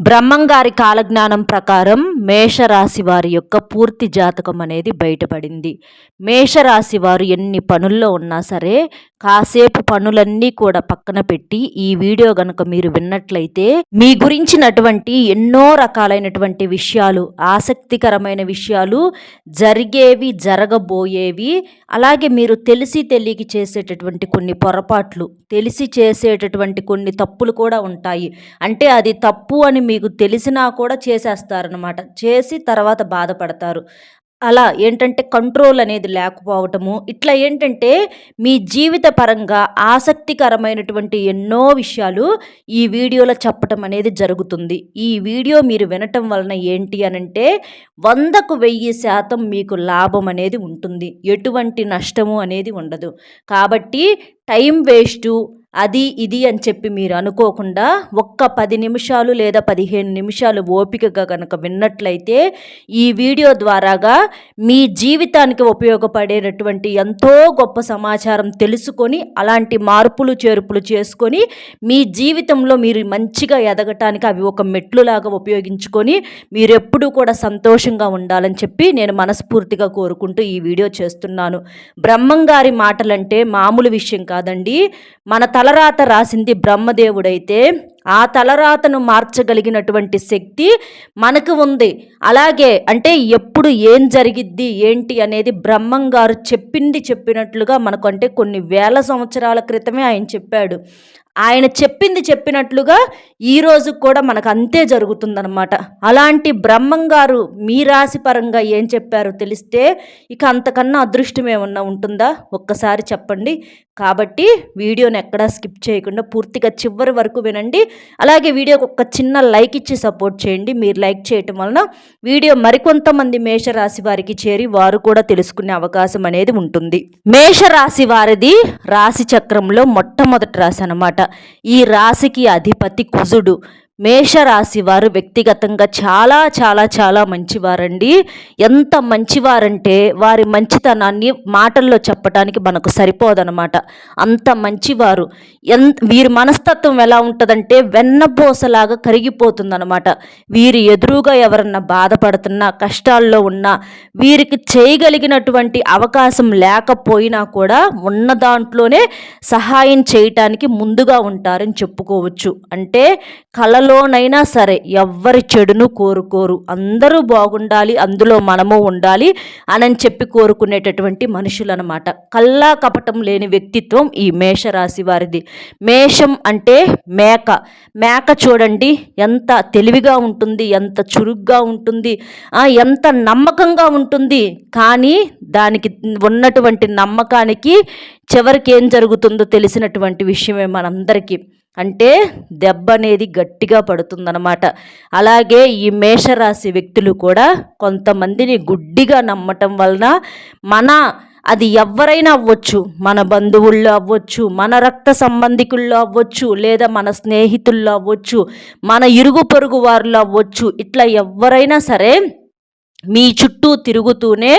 బ్రహ్మంగారి కాలజ్ఞానం ప్రకారం మేషరాశి వారి యొక్క పూర్తి జాతకం అనేది బయటపడింది. మేషరాశి వారు ఎన్ని పనుల్లో ఉన్నా సరే కాసేపు పనులన్నీ కూడా పక్కన పెట్టి ఈ వీడియో గనక మీరు విన్నట్లయితే మీ గురించినటువంటి ఎన్నో రకాలైనటువంటి విషయాలు ఆసక్తికరమైన విషయాలు జరిగేవి జరగబోయేవి అలాగే మీరు తెలిసి తెలియకి చేసేటటువంటి కొన్ని పొరపాట్లు తెలిసి చేసేటటువంటి కొన్ని తప్పులు కూడా ఉంటాయి. అంటే అది తప్పు అని మీకు తెలిసినా కూడా చేసేస్తారనమాట చేసి తర్వాత బాధపడతారు. అలా ఏంటంటే కంట్రోల్ అనేది లేకపోవటము ఇట్లా ఏంటంటే మీ జీవిత పరంగా ఆసక్తికరమైనటువంటి ఎన్నో విషయాలు ఈ వీడియోలో చెప్పటం అనేది జరుగుతుంది. ఈ వీడియో మీరు వినటం వలన ఏంటి అనంటే వందకు వెయ్యి శాతం మీకు లాభం అనేది ఉంటుంది. ఎటువంటి నష్టము అనేది ఉండదు. కాబట్టి టైం వేస్టు అది ఇది అని చెప్పి మీరు అనుకోకుండా ఒక్క పది నిమిషాలు లేదా పదిహేను నిమిషాలు ఓపికగా కనుక విన్నట్లయితే ఈ వీడియో ద్వారాగా మీ జీవితానికి ఉపయోగపడేటటువంటి ఎంతో గొప్ప సమాచారం తెలుసుకొని అలాంటి మార్పులు చేర్పులు చేసుకొని మీ జీవితంలో మీరు మంచిగా ఎదగటానికి అవి ఒక మెట్లులాగా ఉపయోగించుకొని మీరు ఎప్పుడూ కూడా సంతోషంగా ఉండాలని చెప్పి నేను మనస్ఫూర్తిగా కోరుకుంటూ ఈ వీడియో చేస్తున్నాను. బ్రహ్మంగారి మాటలంటే మామూలు విషయం కాదండి. మన తలరాత రాసింది బ్రహ్మదేవుడైతే ఆ తలరాతను మార్చగలిగినటువంటి శక్తి మనకు ఉంది. అలాగే అంటే ఎప్పుడు ఏం జరిగిద్ది ఏంటి అనేది బ్రహ్మం గారు చెప్పింది చెప్పినట్లుగా మనకు అంటే కొన్ని వేల సంవత్సరాల క్రితమే ఆయన చెప్పాడు. ఆయన చెప్పింది చెప్పినట్లుగా ఈరోజు కూడా మనకు అంతే జరుగుతుందనమాట అలాంటి బ్రహ్మం గారు మీ రాశి పరంగా ఏం చెప్పారో తెలిస్తే ఇక అంతకన్నా అదృష్టం ఏమన్నా ఉంటుందా? ఒక్కసారి చెప్పండి. కాబట్టి వీడియోని ఎక్కడా స్కిప్ చేయకుండా పూర్తిగా చివరి వరకు వినండి. అలాగే వీడియోకి ఒక చిన్న లైక్ ఇచ్చి సపోర్ట్ చేయండి. మీరు లైక్ చేయటం వలన వీడియో మరికొంతమంది మేషరాశి వారికి చేరి వారు కూడా తెలుసుకునే అవకాశం అనేది ఉంటుంది. మేషరాశి వారిది రాశి చక్రంలో మొట్టమొదటి రాశి అనమాట ఈ రాశికి అధిపతి కుజుడు. మేషరాశి వారు వ్యక్తిగతంగా చాలా చాలా చాలా మంచివారండి. ఎంత మంచివారంటే వారి మంచితనాన్ని మాటల్లో చెప్పడానికి మనకు సరిపోదనమాట. అంత మంచివారు. ఎన్ వీరి మనస్తత్వం ఎలా ఉంటుందంటే వెన్నపోసలాగా కరిగిపోతుందనమాట. వీరి ఎదురుగా ఎవరన్నా బాధపడుతున్నా కష్టాల్లో ఉన్నా వీరికి చేయగలిగినటువంటి అవకాశం లేకపోయినా కూడా ఉన్న దాంట్లోనే సహాయం చేయటానికి ముందుగా ఉంటారని చెప్పుకోవచ్చు. అంటే కళ కళలోనైనా సరే ఎవ్వరి చెడును కోరుకోరు. అందరూ బాగుండాలి అందులో మనము ఉండాలి అని చెప్పి కోరుకునేటటువంటి మనుషులు అనమాట కల్లా కపటం లేని వ్యక్తిత్వం ఈ మేషరాశి వారిది. మేషం అంటే మేక. మేక చూడండి ఎంత తెలివిగా ఉంటుంది ఎంత చురుగ్గా ఉంటుంది ఎంత నమ్మకంగా ఉంటుంది. కానీ దానికి ఉన్నటువంటి నమ్మకానికి చివరికి ఏం జరుగుతుందో తెలిసినటువంటి విషయమే మనందరికీ. అంటే దెబ్బ అనేది గట్టిగా పడుతుందన్నమాట. అలాగే ఈ మేషరాశి వ్యక్తులు కూడా కొంతమందిని గుడ్డిగా నమ్మటం వలన మన అది ఎవరైనా అవ్వచ్చు మన బంధువుల్లో అవ్వచ్చు మన రక్త సంబంధికుల్లో అవ్వచ్చు లేదా మన స్నేహితుల్లో అవ్వచ్చు మన ఇరుగు పొరుగు వారిలో అవ్వచ్చు ఇట్లా ఎవరైనా సరే మీ చుట్టూ తిరుగుతూనే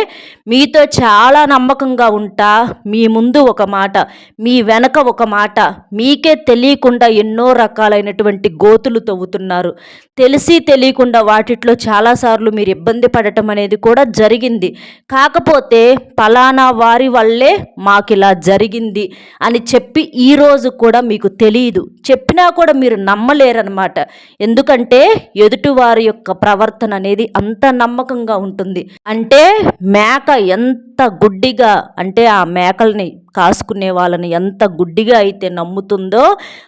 మీతో చాలా నమ్మకంగా ఉంటా. మీ ముందు ఒక మాట మీ వెనక ఒక మాట మీకే తెలియకుండా ఎన్నో రకాలైనటువంటి గోతులు తవ్వుతున్నారు. తెలిసి తెలియకుండా వాటిట్లో చాలాసార్లు మీరు ఇబ్బంది పడటం అనేది కూడా జరిగింది. కాకపోతే ఫలానా వారి వల్లే మాకు ఇలా జరిగింది అని చెప్పి ఈరోజు కూడా మీకు తెలియదు. చెప్పినా కూడా మీరు నమ్మలేరనమాట ఎందుకంటే ఎదుటివారి యొక్క ప్రవర్తన అనేది అంత నమ్మకంగా ఉంటుంది. అంటే మేక ఎంత గుడ్డిగా అంటే ఆ మేకల్ని కాసుకునే వాళ్ళని ఎంత గుడ్డిగా అయితే నమ్ముతుందో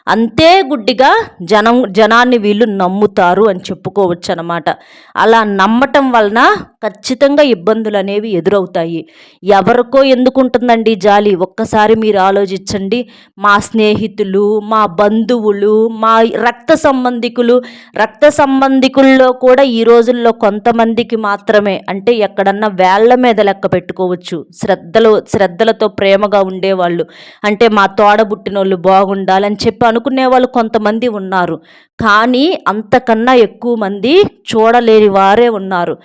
అంతే గుడ్డిగా జనం జనాన్ని వీళ్ళు నమ్ముతారు అని చెప్పుకోవచ్చు అనమాట అలా నమ్మటం వలన ఖచ్చితంగా ఇబ్బందులు అనేవి ఎదురవుతాయి. ఎవరికో ఎందుకు ఉంటుందండి జాలి? ఒక్కసారి మీరు ఆలోచించండి. మా స్నేహితులు మా బంధువులు మా రక్త సంబంధికులు రక్త సంబంధికుల్లో కూడా ఈ రోజుల్లో కొంతమందికి మాత్రమే అంటే ఎక్కడన్నా వేళ్ళ మీద లెక్క పెట్టుకోవచ్చు. శ్రద్ధలో శ్రద్ధలతో ప్రేమగా ఉండేవాళ్ళు అంటే మా తోడబుట్టిన వాళ్ళు బాగుండాలని చెప్పి అనుకునే వాళ్ళు కొంతమంది ఉన్నారు. కానీ అంతకన్నా ఎక్కువ మంది చూడలేని వారే ఉన్నారు.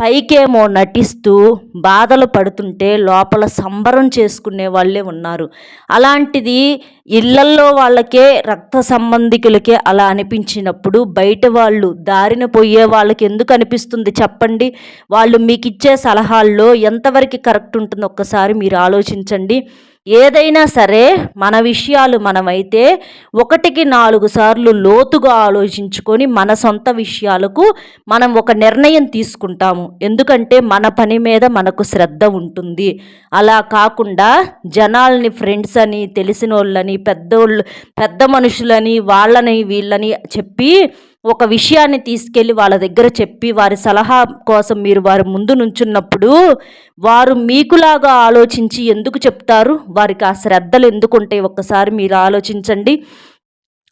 పైకేమో నటిస్తూ బాధలు పడుతుంటే లోపల సంబరం చేసుకునే వాళ్ళే ఉన్నారు. అలాంటిది ఇళ్ళల్లో వాళ్ళకే రక్త సంబంధికులకే అలా అనిపించినప్పుడు బయట వాళ్ళు దారిన పోయే వాళ్ళకి ఎందుకు అనిపిస్తుంది చెప్పండి? వాళ్ళు మీకు ఇచ్చే సలహాల్లో ఎంతవరకు కరెక్ట్ ఉంటుందో ఒక్కసారి మీరు ఆలోచించండి. ఏదైనా సరే మన విషయాలు మనమైతే ఒకటికి నాలుగు సార్లు లోతుగా ఆలోచించుకొని మన సొంత విషయాలకు మనం ఒక నిర్ణయం తీసుకుంటాము. ఎందుకంటే మన పని మీద మనకు శ్రద్ధ ఉంటుంది. అలా కాకుండా జనాల్ని ఫ్రెండ్స్ అని తెలిసిన వాళ్ళని పెద్దోళ్ళు పెద్ద మనుషులని వాళ్ళని వీళ్ళని చెప్పి ఒక విషయాన్ని తీసుకెళ్ళి వాళ్ళ దగ్గర చెప్పి వారి సలహా కోసం మీరు వారి ముందు నుంచున్నప్పుడు వారు మీకులాగా ఆలోచించి ఎందుకు చెప్తారు? వారికి ఆ శ్రద్ధలు ఎందుకుంటాయి? ఒక్కసారి మీరు ఆలోచించండి.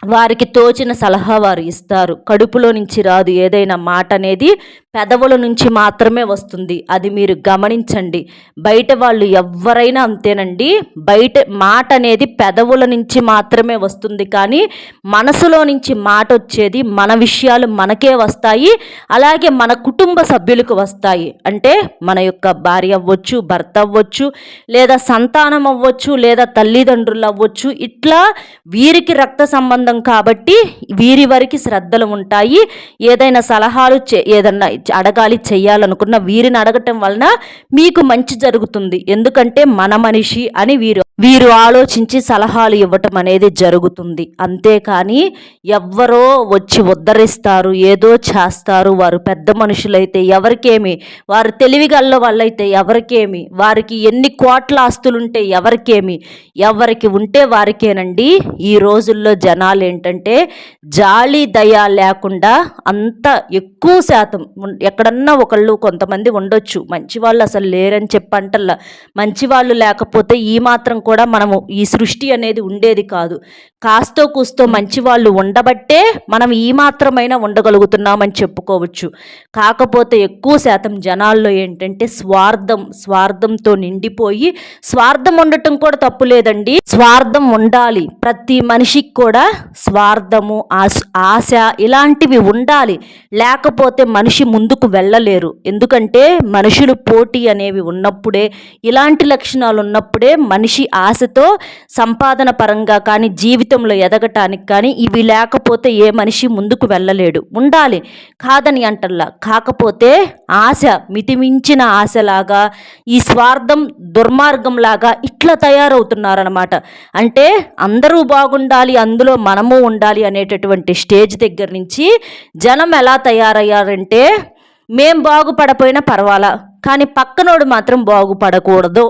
వారికి తోచిన సలహా వారు ఇస్తారు. కడుపులో నుంచి రాదు. ఏదైనా మాట అనేది పెదవుల నుంచి మాత్రమే వస్తుంది. అది మీరు గమనించండి. బయట వాళ్ళు ఎవరైనా అంతేనండి. బయట మాట అనేది పెదవుల నుంచి మాత్రమే వస్తుంది. కానీ మనసులో నుంచి మాట వచ్చేది మన విషయాలు మనకే వస్తాయి. అలాగే మన కుటుంబ సభ్యులకు వస్తాయి. అంటే మన యొక్క భార్య అవ్వచ్చు భర్త అవ్వచ్చు లేదా సంతానం అవ్వచ్చు లేదా తల్లిదండ్రులు అవ్వచ్చు. ఇట్లా వీరికి రక్త సంబంధం కాబట్టి వీరి వరకు శ్రద్ధలు ఉంటాయి. ఏదైనా సలహాలు ఏదన్నా అడగాలి చేయాలనుకున్న వీరిని అడగటం వలన మీకు మంచి జరుగుతుంది. ఎందుకంటే మన మనిషి అని వీరు వీరు ఆలోచించి సలహాలు ఇవ్వటం అనేది జరుగుతుంది. అంతేకాని ఎవ్వరో వచ్చి ఉద్ధరిస్తారు ఏదో చేస్తారు. వారు పెద్ద మనుషులైతే ఎవరికేమి? వారు తెలివిగల్ల వాళ్ళైతే ఎవరికేమి? వారికి ఎన్ని కోట్ల ఆస్తులుంటే ఎవరికేమి? ఎవరికి ఉంటే వారికేనండి. ఈ రోజుల్లో జనాలు ఏంటంటే జాలి దయ లేకుండా అంత ఎక్కువ శాతం ఎక్కడన్నా ఒకళ్ళు కొంతమంది ఉండొచ్చు. మంచి వాళ్ళు అసలు లేరని చెప్పంటల్లా. మంచి వాళ్ళు లేకపోతే ఈ మాత్రం కూడా మనము ఈ సృష్టి అనేది ఉండేది కాదు. కాస్తో కూస్తో మంచి వాళ్ళు ఉండబట్టే మనం ఈ మాత్రమైనా ఉండగలుగుతున్నామని చెప్పుకోవచ్చు. కాకపోతే ఎక్కువ శాతం జనాల్లో ఏంటంటే స్వార్థం స్వార్థంతో నిండిపోయి స్వార్థం ఉండటం కూడా తప్పు లేదండి. స్వార్థం ఉండాలి. ప్రతి మనిషికి కూడా స్వార్థము ఆశ ఇలాంటివి ఉండాలి. లేకపోతే మనిషి ముందుకు వెళ్ళలేరు. ఎందుకంటే మనుషులు పోటీ అనేవి ఉన్నప్పుడే ఇలాంటి లక్షణాలు ఉన్నప్పుడే మనిషి ఆశతో సంపాదన పరంగా కానీ జీవితంలో ఎదగటానికి కానీ ఇవి లేకపోతే ఏ మనిషి ముందుకు వెళ్ళలేడు. ఉండాలి కాదని అంటల్లా. కాకపోతే ఆశ మితిమించిన ఆశలాగా ఈ స్వార్థం దుర్మార్గంలాగా ఇట్లా తయారవుతున్నారనమాట అంటే అందరూ బాగుండాలి అందులో మనము ఉండాలి అనేటటువంటి స్టేజ్ దగ్గర నుంచి జనం ఎలా తయారయ్యారంటే మేం బాగుపడపోయినా పర్వాలా. కానీ పక్కనోడు మాత్రం బాగుపడకూడదు.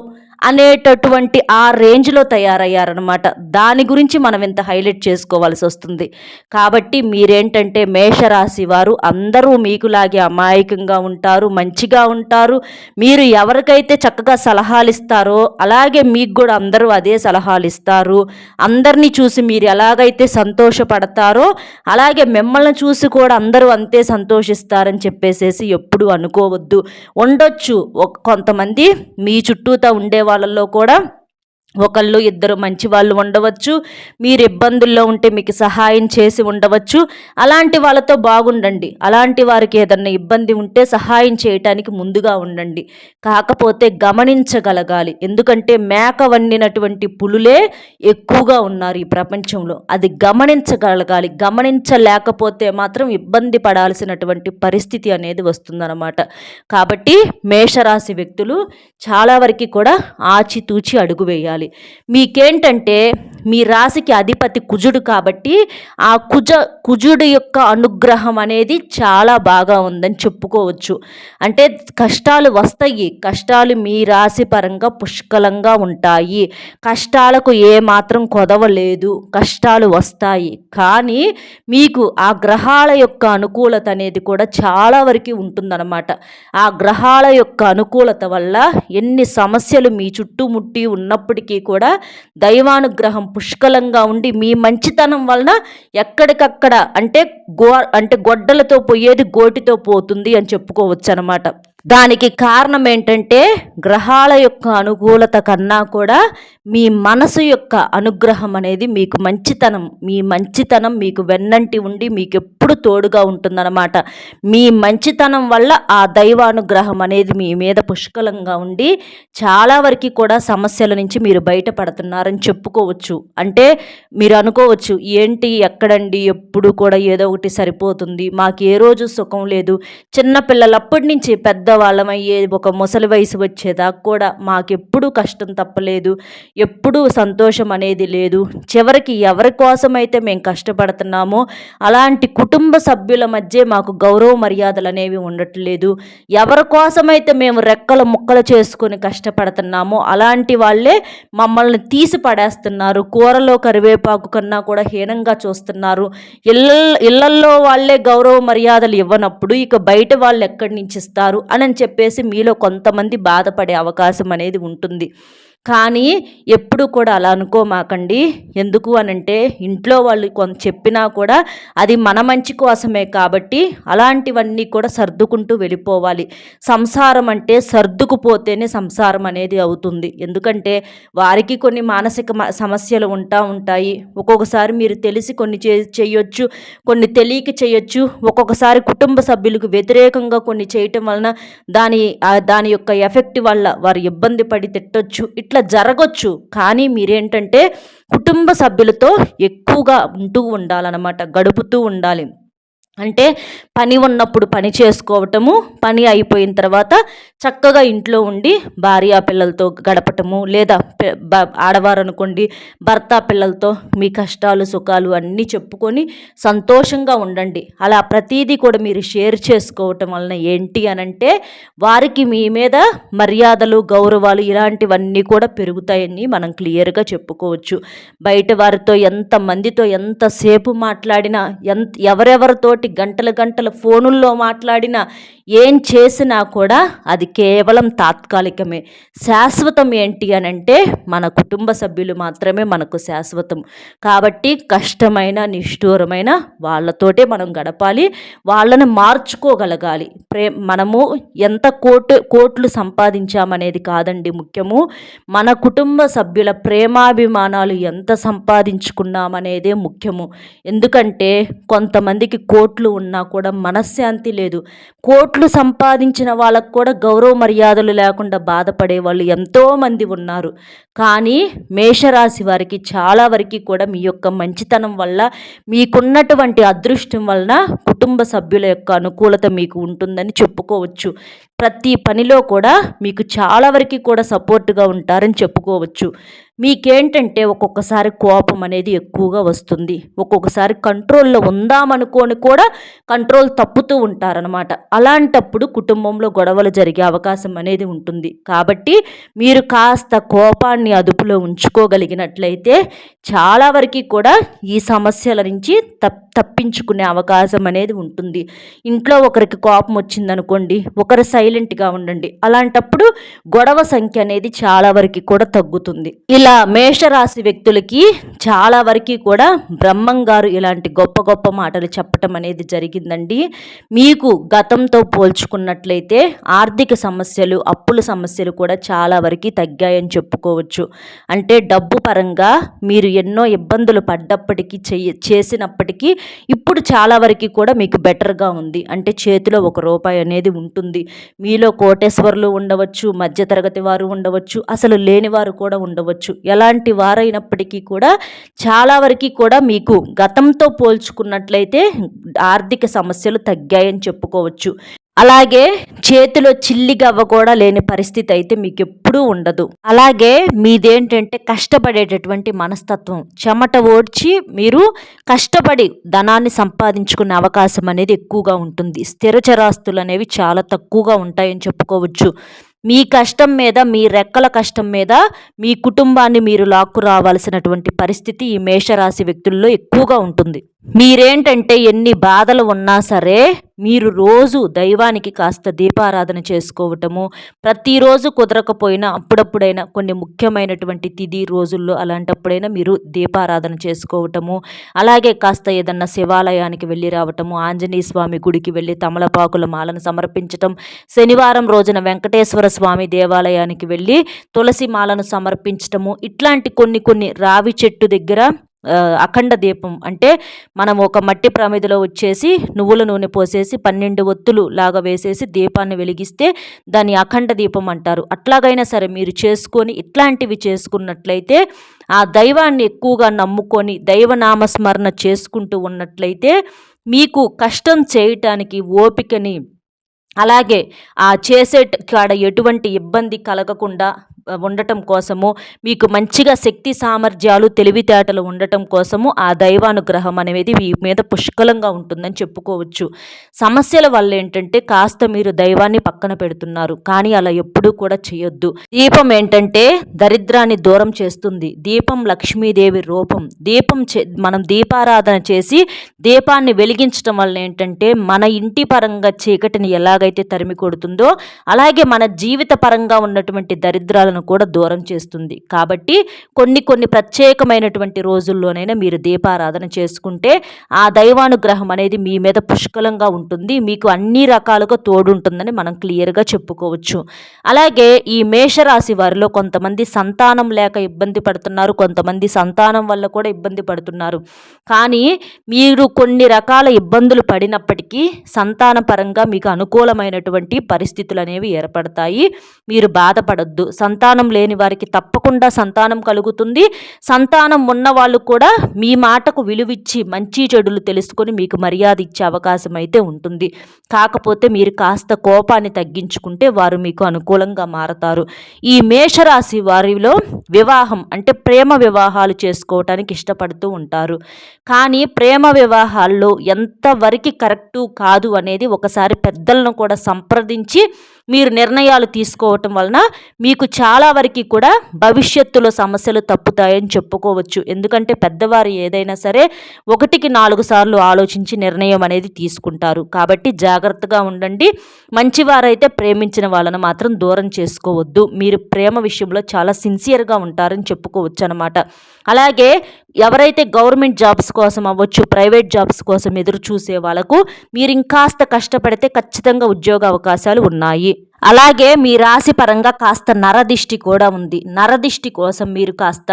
అనేటటువంటి ఆ రేంజ్లో తయారయ్యారనమాట దాని గురించి మనం ఇంత హైలైట్ చేసుకోవాల్సి వస్తుంది. కాబట్టి మీరేంటంటే మేషరాశి వారు అందరూ మీకులాగే అమాయకంగా ఉంటారు మంచిగా ఉంటారు. మీరు ఎవరికైతే చక్కగా సలహాలు ఇస్తారో అలాగే మీకు కూడా అందరూ అదే సలహాలు ఇస్తారు. అందరినీ చూసి మీరు ఎలాగైతే సంతోషపడతారో అలాగే మిమ్మల్ని చూసి కూడా అందరూ అంతే సంతోషిస్తారని చెప్పేసేసి ఎప్పుడు అనుకోవద్దు. ఉండొచ్చు. కొంతమంది మీ చుట్టూతా ఉండేవాళ్ళు వాళ్ళల్లో కూడా ఒకళ్ళు ఇద్దరు మంచి వాళ్ళు ఉండవచ్చు. మీరు ఇబ్బందుల్లో ఉంటే మీకు సహాయం చేసి ఉండవచ్చు. అలాంటి వాళ్ళతో బాగుండండి. అలాంటి వారికి ఏదన్నా ఇబ్బంది ఉంటే సహాయం చేయటానికి ముందుగా ఉండండి. కాకపోతే గమనించగలగాలి. ఎందుకంటే మేక వండినటువంటి పులులే ఎక్కువగా ఉన్నారు ఈ ప్రపంచంలో. అది గమనించగలగాలి. గమనించలేకపోతే మాత్రం ఇబ్బంది పడాల్సినటువంటి పరిస్థితి అనేది వస్తుందన్నమాట. కాబట్టి మేషరాశి వ్యక్తులు చాలా వరకు కూడా ఆచితూచి అడుగు వేయాలి. చేసుకోవాలి. మీకేంటంటే మీ రాశికి అధిపతి కుజుడు కాబట్టి ఆ కుజ కుజుడు యొక్క అనుగ్రహం అనేది చాలా బాగా ఉందని చెప్పుకోవచ్చు. అంటే కష్టాలు వస్తాయి. కష్టాలు మీ రాశి పరంగా పుష్కలంగా ఉంటాయి. కష్టాలకు ఏ మాత్రం కొదవలేదు కష్టాలు వస్తాయి. కానీ మీకు ఆ గ్రహాల యొక్క అనుకూలత అనేది కూడా చాలా వరకు ఉంటుందన్నమాట. ఆ గ్రహాల యొక్క అనుకూలత వల్ల ఎన్ని సమస్యలు మీ చుట్టుముట్టి ఉన్నప్పటికీ కూడా దైవానుగ్రహం పుష్కలంగా ఉండి మీ మంచితనం వలన ఎక్కడికక్కడ అంటే గో అంటే గొడ్డలతో పోయేది గోటితో పోతుంది అని చెప్పుకోవచ్చు అనమాట దానికి కారణం ఏంటంటే గ్రహాల యొక్క అనుకూలత కన్నా కూడా మీ మనసు యొక్క అనుగ్రహం అనేది మీకు మంచితనం మీ మంచితనం మీకు వెన్నంటి ఉండి మీకు ఎప్పుడు తోడుగా ఉంటుందన్నమాట. మీ మంచితనం వల్ల ఆ దైవానుగ్రహం అనేది మీ మీద పుష్కలంగా ఉండి చాలా వరకు కూడా సమస్యల నుంచి మీరు బయటపడుతున్నారని చెప్పుకోవచ్చు. అంటే మీరు అనుకోవచ్చు ఏంటి ఎక్కడండి? ఎప్పుడు కూడా ఏదో ఒకటి సరిపోతుంది. మాకు ఏ రోజు సుఖం లేదు. చిన్నపిల్లలప్పటి నుంచి పెద్దవాళ్ళమయ్యే ఒక ముసలి వయసు వచ్చేదాకా కూడా మాకెప్పుడు కష్టం తప్పలేదు. ఎప్పుడూ సంతోషం అనేది లేదు. చివరికి ఎవరి కోసమైతే మేము కష్టపడుతున్నామో అలాంటి కుటుంబ కుటుంబ సభ్యుల మధ్య మాకు గౌరవ మర్యాదలు అనేవి ఉండట్లేదు. ఎవరి కోసమైతే మేము రెక్కలు ముక్కలు చేసుకొని కష్టపడుతున్నామో అలాంటి వాళ్ళే మమ్మల్ని తీసి పడేస్తున్నారు. కూరలో కరివేపాకు కన్నా కూడా హీనంగా చూస్తున్నారు. ఇళ్ళ ఇళ్ళల్లో వాళ్ళే గౌరవ మర్యాదలు ఇవ్వనప్పుడు ఇక బయట వాళ్ళు ఎక్కడి నుంచి ఇస్తారు? అని చెప్పేసి మీలో కొంతమంది బాధపడే అవకాశం అనేది ఉంటుంది. కానీ ఎప్పుడు కూడా అలా అనుకోమాకండి. ఎందుకు అనంటే ఇంట్లో వాళ్ళు కొంత చెప్పినా కూడా అది మన మంచి కోసమే కాబట్టి అలాంటివన్నీ కూడా సర్దుకుంటూ వెళ్ళిపోవాలి. సంసారం అంటే సర్దుకుపోతేనే సంసారం అనేది అవుతుంది. ఎందుకంటే వారికి కొన్ని మానసిక సమస్యలు ఉంటా ఉంటాయి. ఒక్కొక్కసారి మీరు తెలిసి కొన్ని చే చేయొచ్చు కొన్ని తెలియక చేయొచ్చు. ఒక్కొక్కసారి కుటుంబ సభ్యులకు వ్యతిరేకంగా కొన్ని చేయటం వలన దాని దాని యొక్క ఎఫెక్ట్ వల్ల వారు ఇబ్బంది పడి తిట్టొచ్చు. ఇట్లా జరగచ్చు. కానీ మీరేంటంటే కుటుంబ సభ్యులతో ఎక్కువగా ఉంటూ ఉండాలన్నమాట గడుపుతూ ఉండాలి. అంటే పని ఉన్నప్పుడు పని చేసుకోవటము పని అయిపోయిన తర్వాత చక్కగా ఇంట్లో ఉండి భార్య పిల్లలతో గడపటము లేదా ఆడవారు అనుకోండి భర్త పిల్లలతో మీ కష్టాలు సుఖాలు అన్నీ చెప్పుకొని సంతోషంగా ఉండండి. అలా ప్రతీదీ కూడా మీరు షేర్ చేసుకోవటం వలన ఏంటి అనంటే వారికి మీ మీద మర్యాదలు గౌరవాలు ఇలాంటివన్నీ కూడా పెరుగుతాయని మనం క్లియర్గా చెప్పుకోవచ్చు. బయట వారితో ఎంతమందితో ఎంతసేపు మాట్లాడినా ఎంత ఎవరెవరితో తోటి గంటల గంటల ఫోనుల్లో మాట్లాడినా ఏం చేసినా కూడా అది కేవలం తాత్కాలికమే. శాశ్వతం ఏంటి అని అంటే మన కుటుంబ సభ్యులు మాత్రమే మనకు శాశ్వతం. కాబట్టి కష్టమైన నిష్ఠూరమైన వాళ్ళతోటే మనం గడపాలి. వాళ్ళని మార్చుకోగలగాలి. ప్రే మనము ఎంత కోటు కోట్లు సంపాదించామనేది కాదండి ముఖ్యము. మన కుటుంబ సభ్యుల ప్రేమాభిమానాలు ఎంత సంపాదించుకున్నామనేదే ముఖ్యము. ఎందుకంటే కొంతమందికి కోట్ కోట్లు ఉన్నా కూడా మనశ్శాంతి లేదు. కోట్లు సంపాదించిన వాళ్ళకు కూడా గౌరవ మర్యాదలు లేకుండా బాధపడే వాళ్ళు ఎంతోమంది ఉన్నారు. కానీ మేషరాశి వారికి చాలా వరకు కూడా మీ యొక్క మంచితనం వల్ల మీకున్నటువంటి అదృష్టం వలన కుటుంబ సభ్యుల యొక్క అనుకూలత మీకు ఉంటుందని చెప్పుకోవచ్చు. ప్రతి పనిలో కూడా మీకు చాలా వరకు కూడా సపోర్ట్గా ఉంటారని చెప్పుకోవచ్చు. మీకేంటంటే ఒక్కొక్కసారి కోపం అనేది ఎక్కువగా వస్తుంది. ఒక్కొక్కసారి కంట్రోల్లో ఉందామనుకోని కూడా కంట్రోల్ తప్పుతూ ఉంటారనమాట అలాంటప్పుడు కుటుంబంలో గొడవలు జరిగే అవకాశం అనేది ఉంటుంది. కాబట్టి మీరు కాస్త కోపాన్ని అదుపులో ఉంచుకోగలిగినట్లయితే చాలా వరకు కూడా ఈ సమస్యల నుంచి తప్ తప్పించుకునే అవకాశం అనేది ఉంటుంది. ఇంట్లో ఒకరికి కోపం వచ్చిందనుకోండి ఒకరు సైలెంట్గా ఉండండి. అలాంటప్పుడు గొడవ సంఖ్య అనేది చాలా వరకు కూడా తగ్గుతుంది. ఇలా మేషరాశి వ్యక్తులకి చాలా వరకు కూడా బ్రహ్మం గారు ఇలాంటి గొప్ప గొప్ప మాటలు చెప్పటం అనేది జరిగిందండి. మీకు గతంతో పోల్చుకున్నట్లయితే ఆర్థిక సమస్యలు అప్పుల సమస్యలు కూడా చాలా వరకు తగ్గాయని చెప్పుకోవచ్చు. అంటే డబ్బు పరంగా మీరు ఎన్నో ఇబ్బందులు పడ్డప్పటికీ చేసినప్పటికీ ఇప్పుడు చాలా వరకు కూడా మీకు బెటర్గా ఉంది. అంటే చేతిలో ఒక రూపాయి అనేది ఉంటుంది. మీలో కోటేశ్వర్లు ఉండవచ్చు మధ్యతరగతి వారు ఉండవచ్చు అసలు లేని వారు కూడా ఉండవచ్చు. ఎలాంటి వారైనప్పటికీ కూడా చాలా వరకు కూడా మీకు గతంతో పోల్చుకున్నట్లయితే ఆర్థిక సమస్యలు తగ్గాయని చెప్పుకోవచ్చు. అలాగే చేతిలో చిల్లి గవ్వ కూడా లేని పరిస్థితి అయితే మీకు ఎప్పుడూ ఉండదు. అలాగే మీదేంటంటే కష్టపడేటటువంటి మనస్తత్వం. చెమట ఓడ్చి మీరు కష్టపడి ధనాన్ని సంపాదించుకునే అవకాశం అనేది ఎక్కువగా ఉంటుంది. స్థిర చరాస్తులు అనేవి చాలా తక్కువగా ఉంటాయని చెప్పుకోవచ్చు. మీ కష్టం మీద మీ రెక్కల కష్టం మీద మీ కుటుంబాన్ని మీరు లాక్కు రావాల్సినటువంటి పరిస్థితి ఈ మేషరాశి వ్యక్తుల్లో ఎక్కువగా ఉంటుంది. మీరేంటంటే ఎన్ని బాధలు ఉన్నా సరే మీరు రోజు దైవానికి కాస్త దీపారాధన చేసుకోవటము ప్రతిరోజు కుదరకపోయినా అప్పుడప్పుడైనా కొన్ని ముఖ్యమైనటువంటి తిది రోజుల్లో అలాంటప్పుడైనా మీరు దీపారాధన చేసుకోవటము అలాగే కాస్త ఏదన్నా శివాలయానికి వెళ్ళి రావటము ఆంజనేయ స్వామి గుడికి వెళ్ళి తమలపాకుల మాలను సమర్పించటం శనివారం రోజున వెంకటేశ్వర స్వామి దేవాలయానికి వెళ్ళి తులసి మాలను సమర్పించటము ఇట్లాంటి కొన్ని కొన్ని రావి చెట్టు దగ్గర అఖండ దీపం. అంటే మనం ఒక మట్టి ప్రమిదిలో వచ్చేసి నువ్వుల నూనె పోసేసి పన్నెండు ఒత్తులు లాగా వేసేసి దీపాన్ని వెలిగిస్తే దాన్ని అఖండ దీపం అంటారు. అట్లాగైనా సరే మీరు చేసుకొని ఇట్లాంటివి చేసుకున్నట్లయితే ఆ దైవాన్ని ఎక్కువగా నమ్ముకొని దైవనామస్మరణ చేసుకుంటూ ఉన్నట్లయితే మీకు కష్టం చేయటానికి ఓపికని అలాగే ఆ చేసే కాడ ఎటువంటి ఇబ్బంది కలగకుండా ఉండటం కోసము మీకు మంచిగా శక్తి సామర్థ్యాలు తెలివితేటలు ఉండటం కోసము ఆ దైవానుగ్రహం అనేది మీ మీద పుష్కలంగా ఉంటుందని చెప్పుకోవచ్చు. సమస్యల వల్ల ఏంటంటే కాస్త మీరు దైవాన్ని పక్కన పెడుతున్నారు కానీ అలా ఎప్పుడూ కూడా చేయొద్దు. దీపం ఏంటంటే దరిద్రాన్ని దూరం చేస్తుంది. దీపం లక్ష్మీదేవి రూపం. దీపం మనం దీపారాధన చేసి దీపాన్ని వెలిగించడం వల్ల ఏంటంటే మన ఇంటి పరంగా చీకటిని ఎలాగైతే తరిమి కొడుతుందో అలాగే మన జీవిత పరంగా ఉన్నటువంటి దరిద్రాలు కష్టాలను కూడా దూరం చేస్తుంది. కాబట్టి కొన్ని కొన్ని ప్రత్యేకమైనటువంటి రోజుల్లోనైనా మీరు దీపారాధన చేసుకుంటే ఆ దైవానుగ్రహం అనేది మీ మీద పుష్కలంగా ఉంటుంది. మీకు అన్ని రకాలుగా తోడుంటుందని మనం క్లియర్గా చెప్పుకోవచ్చు. అలాగే ఈ మేషరాశి వారిలో కొంతమంది సంతానం లేక ఇబ్బంది పడుతున్నారు. కొంతమంది సంతానం వల్ల కూడా ఇబ్బంది పడుతున్నారు. కానీ మీరు కొన్ని రకాల ఇబ్బందులు పడినప్పటికీ సంతాన పరంగా మీకు అనుకూలమైనటువంటి పరిస్థితులు అనేవి ఏర్పడతాయి. మీరు బాధపడద్దు. సంత సంతానం లేని వారికి తప్పకుండా సంతానం కలుగుతుంది. సంతానం ఉన్న వాళ్ళు కూడా మీ మాటకు విలువిచ్చి మంచి చెడులు తెలుసుకొని మీకు మర్యాద ఇచ్చే అవకాశం అయితే ఉంటుంది. కాకపోతే మీరు కాస్త కోపాన్ని తగ్గించుకుంటే వారు మీకు అనుకూలంగా మారతారు. ఈ మేషరాశి వారిలో వివాహం అంటే ప్రేమ వివాహాలు చేసుకోవటానికి ఇష్టపడుతూ ఉంటారు. కానీ ప్రేమ వివాహాల్లో ఎంతవరకు కరెక్టు కాదు అనేది ఒకసారి పెద్దలను కూడా సంప్రదించి మీరు నిర్ణయాలు తీసుకోవటం వలన మీకు చాలా వరకు కూడా భవిష్యత్తులో సమస్యలు తప్పుతాయని చెప్పుకోవచ్చు. ఎందుకంటే పెద్దవారు ఏదైనా సరే ఒకటికి నాలుగు సార్లు ఆలోచించి నిర్ణయం అనేది తీసుకుంటారు. కాబట్టి జాగ్రత్తగా ఉండండి. మంచివారైతే ప్రేమించిన వాళ్ళను మాత్రం దూరం చేసుకోవద్దు. మీరు ప్రేమ విషయంలో చాలా సిన్సియర్గా ఉంటారని చెప్పుకోవచ్చు అనమాట అలాగే ఎవరైతే గవర్నమెంట్ జాబ్స్ కోసం అవ్వచ్చు ప్రైవేట్ జాబ్స్ కోసం ఎదురు చూసే వాళ్ళకు మీరు ఇంకాస్త కష్టపడితే ఖచ్చితంగా ఉద్యోగ అవకాశాలు ఉన్నాయి. అలాగే మీ రాశి పరంగా కాస్త నరదిష్టి కూడా ఉంది. నరదిష్టి కోసం మీరు కాస్త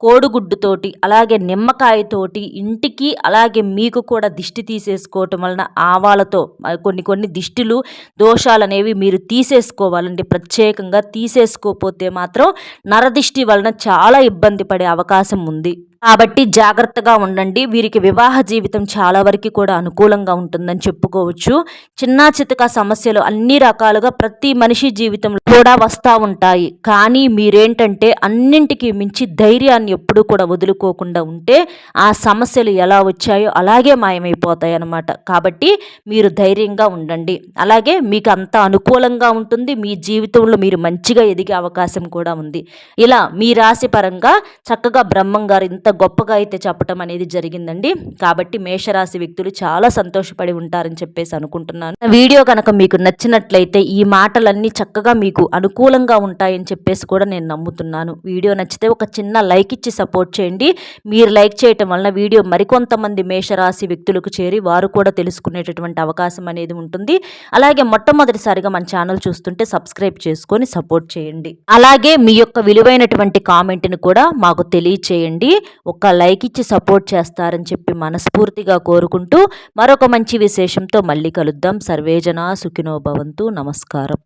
కోడిగుడ్డుతోటి అలాగే నిమ్మకాయతోటి ఇంటికి అలాగే మీకు కూడా దిష్టి తీసేసుకోవటం వలన ఆవాలతో కొన్ని కొన్ని దిష్టిలు దోషాలు అనేవి మీరు తీసేసుకోవాలండి. ప్రత్యేకంగా తీసేసుకోకపోతే మాత్రం నరదిష్టి వలన చాలా ఇబ్బంది పడే అవకాశం ఉంది. కాబట్టి జాగ్రత్తగా ఉండండి. వీరికి వివాహ జీవితం చాలా వరకు కూడా అనుకూలంగా ఉంటుందని చెప్పుకోవచ్చు. చిన్న చితక సమస్యలు అన్ని రకాలుగా ప్రతి మనిషి జీవితంలో కూడా వస్తూ ఉంటాయి. కానీ మీరేంటంటే అన్నింటికి మించి ధైర్యాన్ని ఎప్పుడూ కూడా వదులుకోకుండా ఉంటే ఆ సమస్యలు ఎలా వచ్చాయో అలాగే మాయమైపోతాయి అన్నమాట. కాబట్టి మీరు ధైర్యంగా ఉండండి. అలాగే మీకు అంత అనుకూలంగా ఉంటుంది. మీ జీవితంలో మీరు మంచిగా ఎదిగే అవకాశం కూడా ఉంది. ఇలా మీ రాశి పరంగా చక్కగా బ్రహ్మం గారు గొప్పగా అయితే చెప్పటం అనేది జరిగిందండి. కాబట్టి మేషరాశి వ్యక్తులు చాలా సంతోషపడి ఉంటారని చెప్పేసి అనుకుంటున్నాను. వీడియో కనుక మీకు నచ్చినట్లయితే ఈ మాటలన్నీ చక్కగా మీకు అనుకూలంగా ఉంటాయని చెప్పేసి కూడా నేను నమ్ముతున్నాను. వీడియో నచ్చితే ఒక చిన్న లైక్ ఇచ్చి సపోర్ట్ చేయండి. మీరు లైక్ చేయటం వలన వీడియో మరికొంతమంది మేషరాశి వ్యక్తులకు చేరి వారు కూడా తెలుసుకునేటటువంటి అవకాశం అనేది ఉంటుంది. అలాగే మొట్టమొదటిసారిగా మన ఛానల్ చూస్తుంటే సబ్స్క్రైబ్ చేసుకొని సపోర్ట్ చేయండి. అలాగే మీ యొక్క విలువైనటువంటి కామెంట్ని కూడా మాకు తెలియచేయండి. ఒక లైక్ ఇచ్చి సపోర్ట్ చేస్తారని చెప్పి మనస్ఫూర్తిగా కోరుకుంటూ మరొక మంచి విశేషంతో మళ్ళీ కలుద్దాం. సర్వేజన సుఖినో భవంతు. నమస్కారం.